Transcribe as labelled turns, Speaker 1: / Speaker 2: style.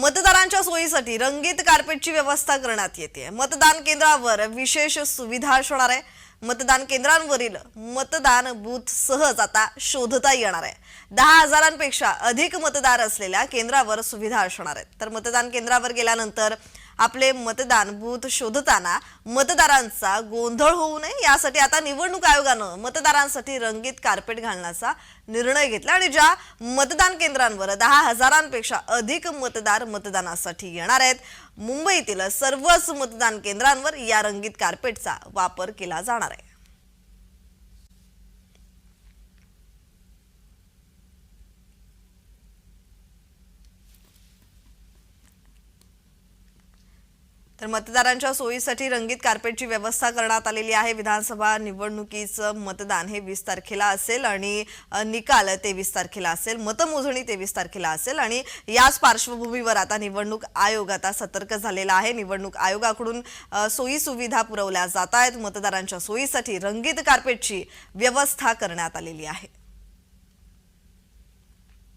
Speaker 1: मतदारांच्या सोयीसाठी रंगीत कार्पेटची व्यवस्था करण्यात येते. मतदान केंद्रावर विशेष सुविधा असणार आहे. मतदान केंद्रांवरील मतदान बूथ सहज आता शोधता येणार आहे. दहा हजारांपेक्षा अधिक मतदार असलेल्या केंद्रावर सुविधा असणार आहेत. तर मतदान केंद्रावर गेल्यानंतर आपले मतदान बूथ शोधताना मतदारांचा गोंधळ होऊ नये यासाठी आता निवडणूक आयोगानं मतदारांसाठी रंगीत कार्पेट घालण्याचा निर्णय घेतला आणि ज्या मतदान केंद्रांवर दहा हजारांपेक्षा अधिक मतदार मतदानासाठी येणार आहेत मुंबईतील सर्वच मतदान केंद्रांवर या रंगीत कार्पेटचा वापर केला जाणार आहे. तर मतदारांच्या सोयीसाठी रंगीत कार्पेटची व्यवस्था करण्यात आलेली आहे. विधानसभा निवडणुकीचं मतदान हे वीस तारखेला असेल आणि निकाल तेवीस तारखेला असेल मतमोजणी तेवीस तारखेला असेल आणि याच पार्श्वभूमीवर आता निवडणूक आयोग आता सतर्क झालेला आहे. निवडणूक आयोगाकडून सोयी सुविधा पुरवल्या जात आहेत. मतदारांच्या सोयीसाठी रंगीत कार्पेटची व्यवस्था करण्यात आलेली आहे.